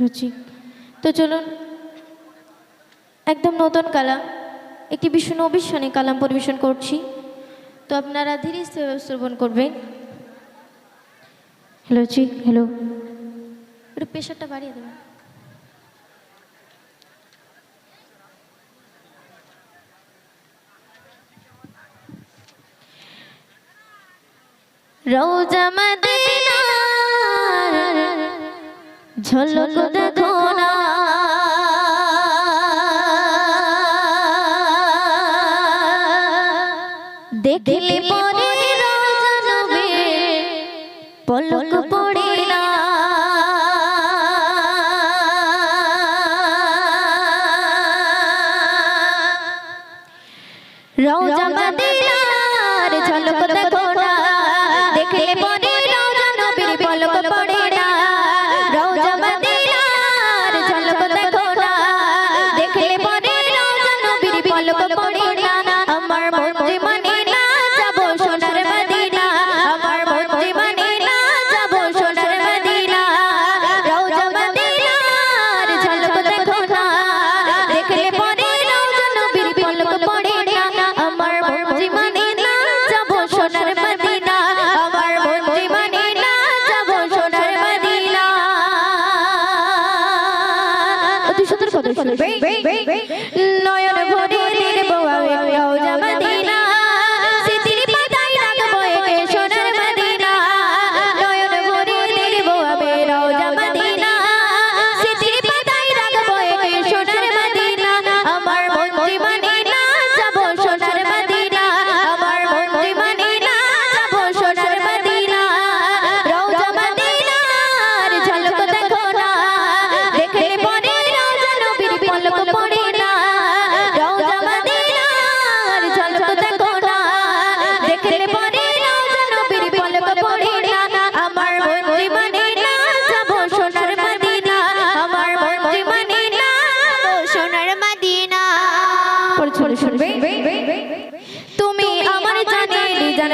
রুচি। তো চলুন, একদম নতুন কালাম, একটি বিষ্ণু নবিস্বানে কালাম পরিবেশন করছি। তো আপনারা ধীরে স্থির শ্রবণ করবেন। Hello ji, hello. একটু প্রেশারটা বাড়িয়ে দেবেন। রোজা মদিনা ঝলক দেখো না। দেখলে পরে জনবে পলক পড়ে না। রওজা মদিনার ঝলক দেখো না। দেখলে পরে দুশো কত নয়ন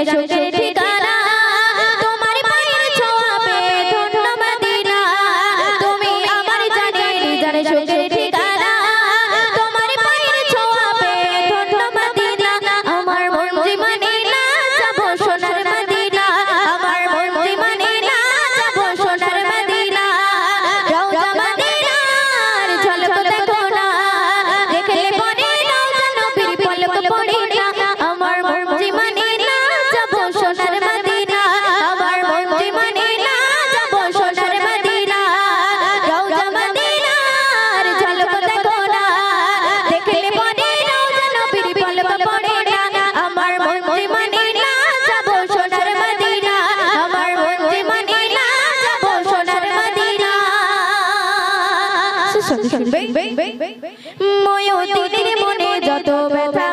求求 শুনবে? মনে যত ব্যথা